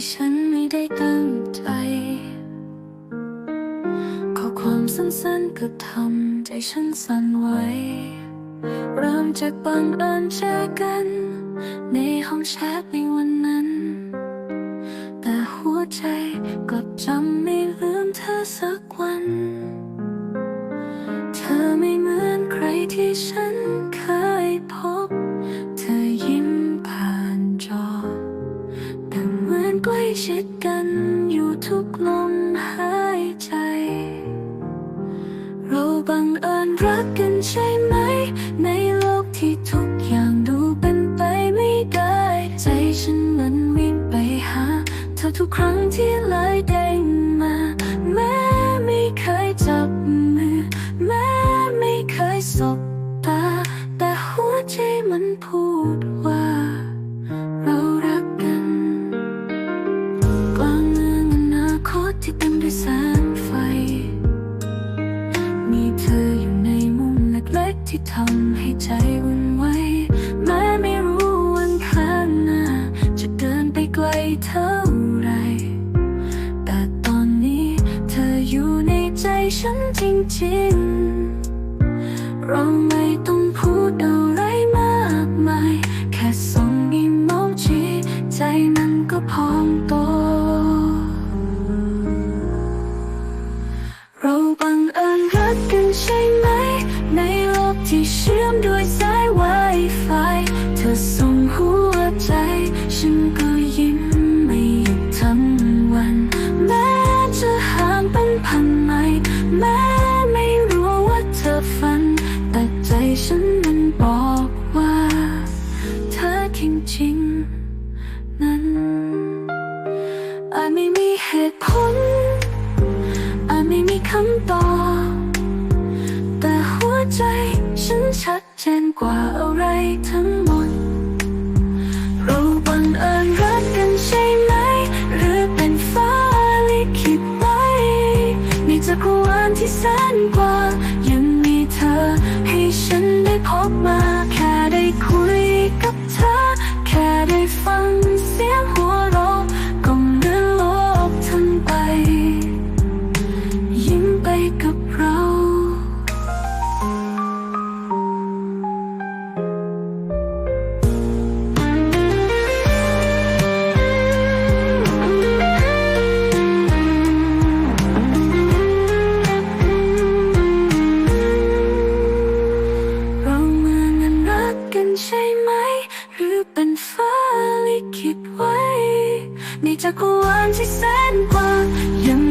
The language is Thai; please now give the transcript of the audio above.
ที่ฉันไม่ได้ตั้งใจ ข้อความสั้นๆก็ทำใจฉันสั่นไหวเริ่มจากบังเอิญเจอกัน ในห้องแชทในวันนั้น แต่หัวใจกลับจำไม่ลืมเธอสักวัน เธอไม่เหมือนใครที่ฉัน ใกล้ชิดกันอยู่ทุกลมหายใจ เราบังเอิญรักกันใช่ไหม ในโลกที่ทุกอย่างดูเป็นไปไม่ได้ ใจฉันมันวิ่งไปหา เธอทุกครั้งที่เลยเด้ง ที่ทำให้ใจวุ่นวายแม้ไม่รู้วันข้างหน้า จะเดินไปไกลเท่าไร แต่ตอนนี้เธออยู่ในใจฉันจริงๆ เราไม่ต้องพูดอะไร อาจไม่มีเหตุผลอาจไม่มีคำตอบแต่หัวใจฉันชัดเจนกว่า จักรวาลที่แสนกว้างยัง